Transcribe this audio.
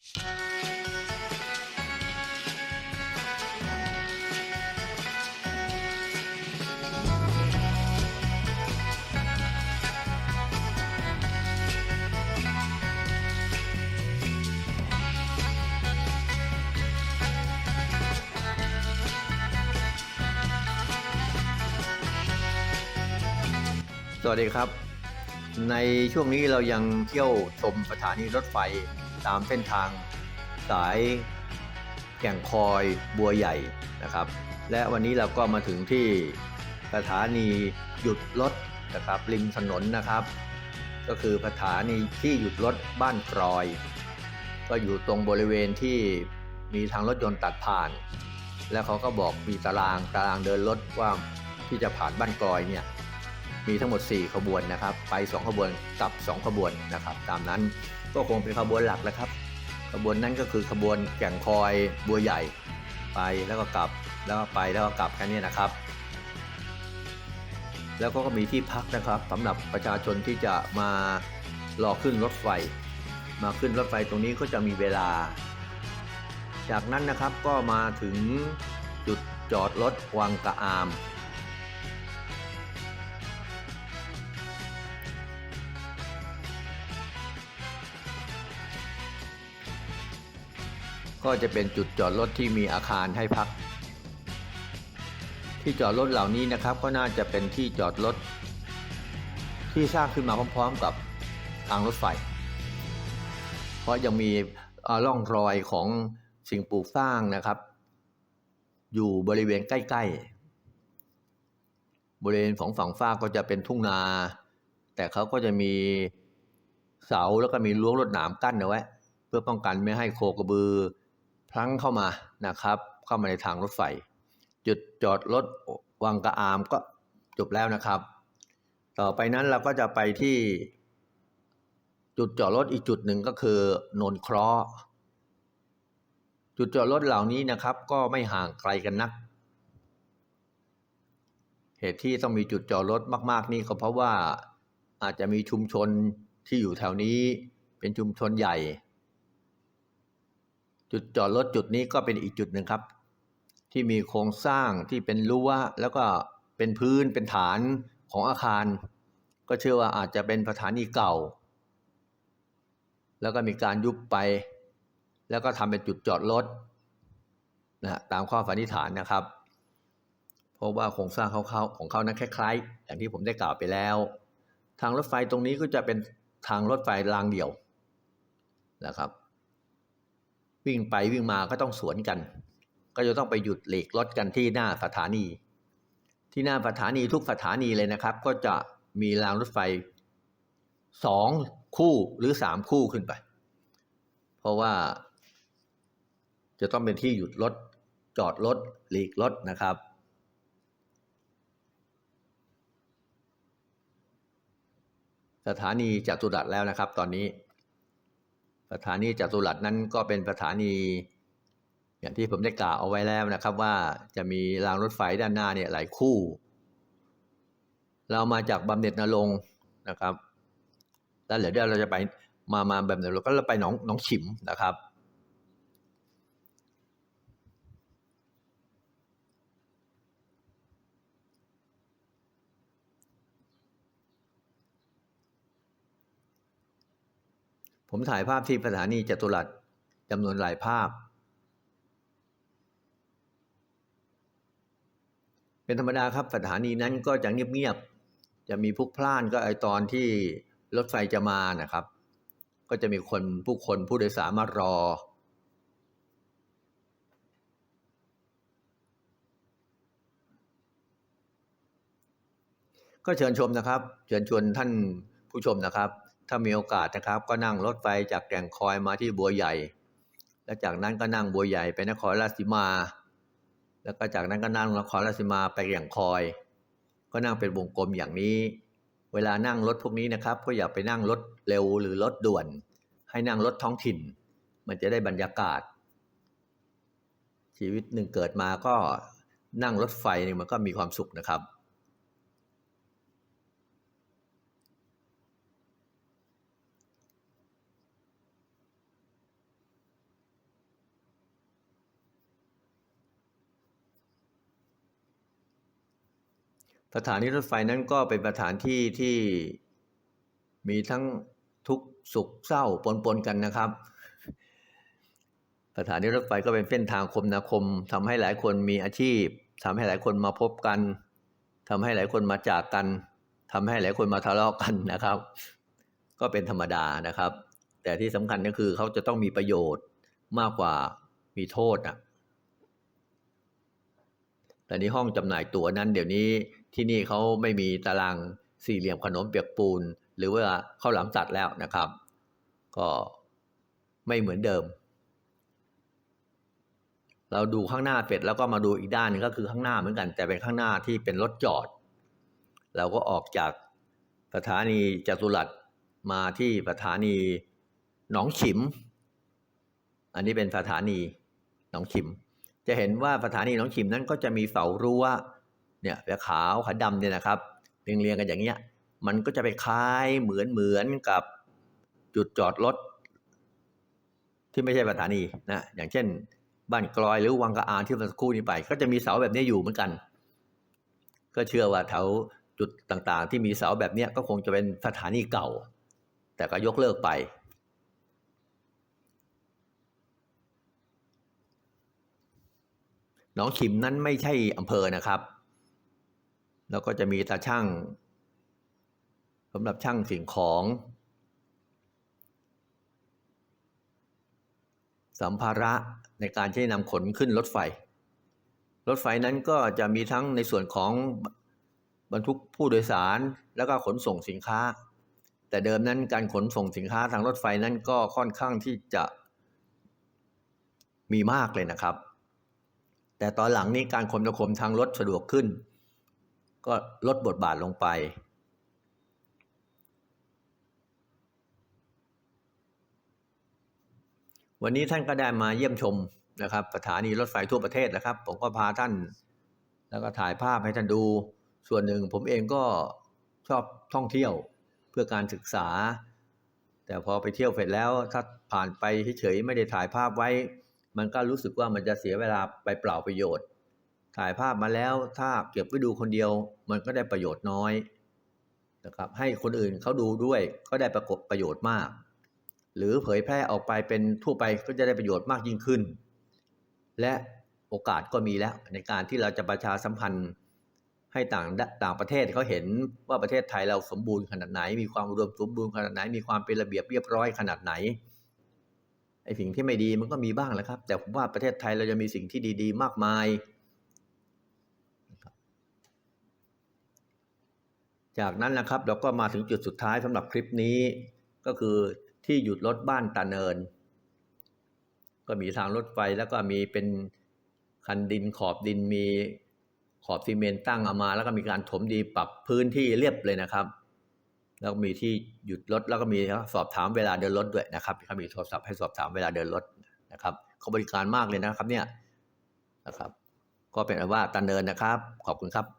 สวัสดีครับ ในช่วงนี้เรายังเที่ยวชมสถานีรถไฟ ตามเส้นทางสายแก่งคอยบัวใหญ่นะครับ และวันนี้เราก็มาถึงที่สถานีหยุดรถนะครับริมถนนนะครับ ก็คือสถานีที่หยุดรถบ้านกรอย ก็อยู่ตรงบริเวณที่มีทางรถยนต์ตัดผ่าน แล้วเขาก็บอกมีตารางตารางเดินรถว่าที่จะผ่านบ้านกรอยเนี่ยมีทั้งหมด 4 ขบวนนะครับ ไป 2 ขบวนกลับ 2 ขบวนนะครับ ตามนั้น ก็คงเป็นขบวนหลักแล้วครับขบวนนั้นก็คือขบวนแก่งคอยบัวใหญ่ไปแล้วก็กลับแล้วก็ไปแล้วก็กลับแค่นี้นะครับ แล้วก็มีที่พักนะครับสำหรับประชาชนที่จะมารอขึ้นรถไฟ มาขึ้นรถไฟตรงนี้ก็จะมีเวลา จากนั้นนะครับก็มาถึงจุดจอดรถวังกะอาม ก็จะเป็นจุดจอดรถที่มีอาคารให้พัก ที่จอดรถเหล่านี้นะครับก็น่าจะเป็นที่จอดรถที่สร้างขึ้นมาพร้อม ๆ กับทางรถไฟ เพราะยังมีร่องรอยของสิ่งปลูกสร้างนะครับ อยู่บริเวณใกล้ ๆ บริเวณของฝั่งฟ้าก็จะเป็นทุ่งนา แต่เขาก็จะมีเสาแล้วก็มีรั้วรวดหนามกั้นเอาไว้เพื่อป้องกันไม่ให้โคกระบือ พลั้งเข้ามานะครับ เข้ามาในทางรถไฟ จุดจอดรถวังกระอามก็จบแล้วนะครับ ต่อไปนั้นเราก็จะไปที่ จุดจอดรถอีกจุดหนึ่งก็คือนนคราะห์จุดจอดรถเหล่านี้นะครับ ก็ไม่ห่างไกลกันนัก เหตุที่ต้องมีจุดจอดรถมาก ๆ นี่ก็เพราะว่าอาจจะมีชุมชนที่อยู่แถวนี้เป็นชุมชนใหญ่ จุดจอดรถจุดนี้ก็เป็นอีกจุดหนึ่งครับ ที่มีโครงสร้างที่เป็นรั้วแล้วก็เป็นพื้นเป็นฐานของอาคาร ก็เชื่อว่าอาจจะเป็นสถานีเก่า แล้วก็มีการยุบไป แล้วก็ทำเป็นจุดจอดรถนะฮะตามข้อสันนิษฐานนะครับ เพราะว่าโครงสร้างเขาของเขานั้นคล้ายๆ อย่างที่ผมได้กล่าวไปแล้ว ทางรถไฟตรงนี้ก็จะเป็นทางรถไฟรางเดี่ยวนะครับ วิ่งไปวิ่งมาก็ต้องสวนกัน ก็จะต้องไปหยุดเหลีกรถกันที่หน้าสถานี ที่หน้าสถานีทุกสถานีเลยนะครับ ก็จะมีรางรถไฟสองคู่หรือสามคู่ขึ้นไป เพราะว่า จะต้องเป็นที่หยุดรถจอดรถหลีกรถนะครับ สถานีจตุรัสแล้วนะครับตอนนี้ สถานีจตุรัสนั้นก็เป็นสถานี อย่างที่ผมได้กล่าวเอาไว้แล้วนะครับ ว่าจะมีรางรถไฟด้านหน้าเนี่ยหลายคู่ เรามาจากบำเหน็จนรงนะครับแล้วเดี๋ยวเราจะไปมามาแบบเดี๋ยวเราก็ไปหนองหนองฉิมนะครับ ผมถ่ายภาพที่สถานีจตุรัสจำนวนหลายภาพ เป็นธรรมดาครับสถานีนั้นก็จะเงียบๆจะมีพลุกพล่านก็ไอตอนที่รถไฟจะมานะครับ ก็จะมีคนผู้คนผู้โดยสารมารอ ก็เชิญชมนะครับ เชิญชวนท่านผู้ชมนะครับ ถ้ามีโอกาสนะครับ ก็นั่งรถไฟจากแก่งคอยมาที่บัวใหญ่ แล้วจากนั้นก็นั่งบัวใหญ่ไปนครราชสีมา แล้วก็จากนั้นก็นั่งนครราชสีมาไปแก่งคอย ก็นั่งเป็นวงกลมอย่างนี้ เวลานั่งรถพวกนี้นะครับ ก็อย่าไปนั่งรถเร็วหรือรถด่วน ให้นั่งรถท้องถิ่น มันจะได้บรรยากาศ ชีวิตหนึ่งเกิดมาก็นั่งรถไฟนี่มันก็มีความสุขนะครับ สถานีรถไฟนั้นก็เป็นสถานที่ที่มีทั้งทุกข์สุขเศร้าปนๆกันนะครับสถานีรถไฟก็เป็นเส้นทางคมนาคมทำให้หลายคนมีอาชีพทำให้หลายคนมาพบกันทำให้หลายคนมาจากกันทำให้หลายคนมาทะเลาะกันนะครับ ก็เป็นธรรมดานะครับ แต่ที่สำคัญก็คือเขาจะต้องมีประโยชน์มากกว่ามีโทษอะแต่ในห้องจำหน่ายตั๋วนั้นเดี๋ยวนี้ ที่นี่เขาไม่มีตารางสี่เหลี่ยมขนมเปียกปูน หรือว่าข้าวหลามตัดแล้วนะครับ ก็ไม่เหมือนเดิม เราดูข้างหน้าเสร็จแล้วก็มาดูอีกด้านนึงก็คือข้างหน้าเหมือนกัน แต่เป็นข้างหน้าที่เป็นรถจอด เราก็ออกจากสถานีจตุรัสมาที่สถานีหนองฉิม อันนี้เป็นสถานีหนองฉิม จะเห็นว่าสถานีหนองฉิมนั้นก็จะมีเสารั้ว เนี่ยแบบขาวขาวดำเนี่ยนะครับเรียงเรียงๆกันอย่างเงี้ยมันก็จะไปคล้ายเหมือนเหมือนกับจุดจอดรถที่ไม่ใช่สถานีนะอย่างเช่น บ้านกลอยหรือวังกะอานที่เมื่อสักครู่นี้ไป ก็จะมีเสาแบบนี้อยู่เหมือนกัน ก็เชื่อว่าแถวจุดต่างๆ ที่มีเสาแบบนี้ก็คงจะเป็นสถานีเก่า แต่ก็ยกเลิกไปหนองขิมนั้นไม่ใช่อำเภอนะครับ แล้วก็จะมีตาช่างสำหรับช่างสิ่งของ สัมภาระในการใช้นำขนขึ้นรถไฟ รถไฟนั้นก็จะมีทั้งในส่วนของบรรทุกผู้โดยสารแล้วก็ขนส่งสินค้า แต่เดิมนั้นการขนส่งสินค้าทางรถไฟนั้นก็ค่อนข้างที่จะมีมากเลยนะครับ แต่ตอนหลังนี้การคมนาคมทางรถสะดวกขึ้น ก็ลดบทบาทลงไป วันนี้ท่านก็ได้มาเยี่ยมชมนะครับสถานีรถไฟทั่วประเทศนะครับ ผมก็พาท่าน แล้วก็ถ่ายภาพให้ท่านดู ส่วนหนึ่งผมเองก็ชอบท่องเที่ยวเพื่อการศึกษา แต่พอไปเที่ยวเสร็จแล้วถ้าผ่านไปเฉยๆไม่ได้ถ่ายภาพไว้ มันก็รู้สึกว่ามันจะเสียเวลาไปเปล่าประโยชน์ ถ่ายภาพมาแล้วถ้าเก็บไว้ดูคนเดียว มันก็ได้ประโยชน์น้อยนะครับให้คนอื่นเขาดูด้วยก็ได้ประกบประโยชน์มาก หรือเผยแพร่ออกไปเป็นทั่วไปก็จะได้ประโยชน์มากยิ่งขึ้น และโอกาสก็มีแล้วในการที่เราจะประชาสัมพันธ์ให้ต่างต่างประเทศเขาเห็นว่าประเทศไทยเราสมบูรณ์ขนาดไหน มีความอุดมสมบูรณ์ขนาดไหน มีความเป็นระเบียบเรียบร้อยขนาดไหนไอ้สิ่งที่ไม่ดีมันก็มีบ้างแหละครับ แต่ผมว่าประเทศไทยเราจะมีสิ่งที่ดี ๆ มากมาย จากนั้นนะครับเราก็มาถึงจุดสุดท้ายสำหรับคลิปนี้ ก็คือที่หยุดรถบ้านตาเนิน ก็มีทางรถไฟแล้วก็มีเป็นคันดินขอบดินมีขอบซีเมนต์ตั้งเอามา แล้วก็มีการถมดีปรับพื้นที่เรียบเลยนะครับ แล้วมีที่หยุดรถแล้วก็มีสอบถามเวลาเดินรถด้วยนะครับเขามีโทรศัพท์ให้สอบถามเวลาเดินรถนะครับเขาบริการมากเลยนะครับเนี่ยนะครับ ก็เป็นอันว่าตาเนินนะครับ ขอบคุณครับ